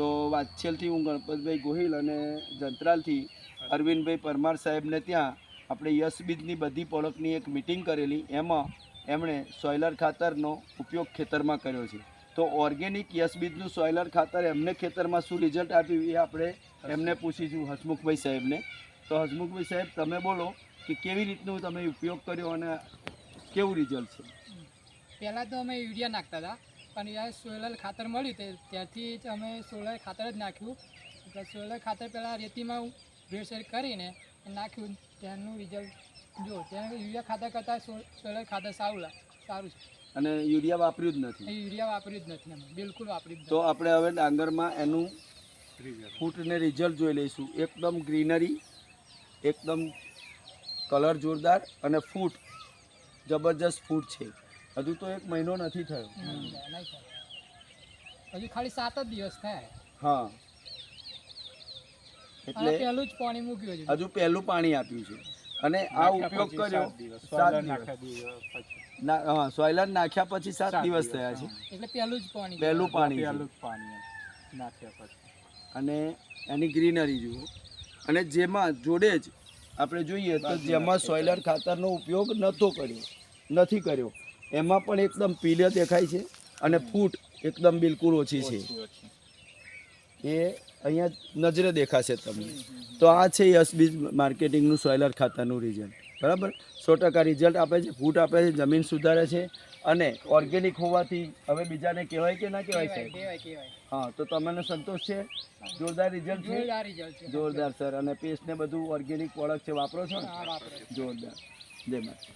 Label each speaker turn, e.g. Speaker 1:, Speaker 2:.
Speaker 1: તો વાછેલથી હું ગણપતભાઈ ગોહિલ અને જંત્રાલથી અરવિંદભાઈ પરમાર સાહેબને ત્યાં આપણે યશબીજની બધી પ્રોડક્ટની એક મિટિંગ કરેલી. એમાં એમણે સોઇલર ખાતરનો ઉપયોગ ખેતરમાં કર્યો છે. તો ઓર્ગેનિક યશબીજનું સોઇલર ખાતર એમને ખેતરમાં શું રિઝલ્ટ આપ્યું એ આપણે એમને પૂછીશું હસમુખભાઈ સાહેબને. તો હસમુખભાઈ સાહેબ, તમે બોલો કે કેવી રીતનું તમે ઉપયોગ કર્યો અને કેવું રિઝલ્ટ છે?
Speaker 2: પહેલાં તો અમે યુરિયા નાખતા હતા. પણ યાર સોલર ખાતર મળ્યું તે ત્યારથી જ અમે સોલર ખાતર જ નાખ્યું. એટલે સોલર ખાતર પહેલાં રેતીમાં ભેળસેળ કરીને નાખ્યું. ત્યાંનું રિઝલ્ટ જો ત્યાં યુરિયા ખાતર કરતાં સોલર ખાતર સારું સારું છે.
Speaker 1: અને યુરિયા વાપર્યું જ નથી.
Speaker 2: યુરિયા વાપર્યું જ નથી અમે બિલકુલ વાપર્યું
Speaker 1: તો આપણે હવે ડાંગરમાં એનું ફૂટને રિઝલ્ટ જોઈ લઈશું. એકદમ ગ્રીનરી એકદમ કલર જોરદાર અને ફૂટ જબરજસ્ત ફૂટ છે. હજુ તો એક મહિનો નથી થયો.
Speaker 2: હજુ ખાલી સાત જ દિવસ થાય.
Speaker 1: હા. એટલે
Speaker 2: પહેલું જ પાણી મૂક્યું છે
Speaker 1: હજુ પહેલું પાણી આપ્યું છે. અને આ ઉપયોગ કર્યો સાત દિવસ. ના હા સોયલર નાખ્યા પછી સાત દિવસ થયા છે.
Speaker 2: એટલે પહેલું જ પાણી
Speaker 1: પહેલું પાણી છે. અને એની ગ્રીનરી જુઓ. અને જેમાં જોડે જ આપણે જોઈએ તો જેમાં સોયલર ખાતરનો ઉપયોગ નહોતો કર્યો. નથી કર્યો. એમાં પણ એકદમ પીલે દેખાય છે અને ફૂટ એકદમ બિલકુલ ઓછી છે. એ અહીંયા નજરે દેખાશે તમને. તો આ છે યશબીજ માર્કેટિંગનું સોયલર ખાતાનું રિઝલ્ટ બરાબર? સો ટકા રિઝલ્ટ આપે છે ફૂટ આપે છે જમીન સુધારે છે અને ઓર્ગેનિક હોવાથી હવે બીજાને કહેવાય કે ના કહેવાય
Speaker 2: કહેવાય
Speaker 1: હા તો તમને સંતોષ છે? જોરદાર રિઝલ્ટ છે?
Speaker 2: જોરદાર રિઝલ્ટ છે.
Speaker 1: જોરદાર સર. અને પેસ્ટ ને બધું ઓર્ગેનિક પ્રોડક્ટ છે વાપરો છો ને? જોરદાર. જય માતા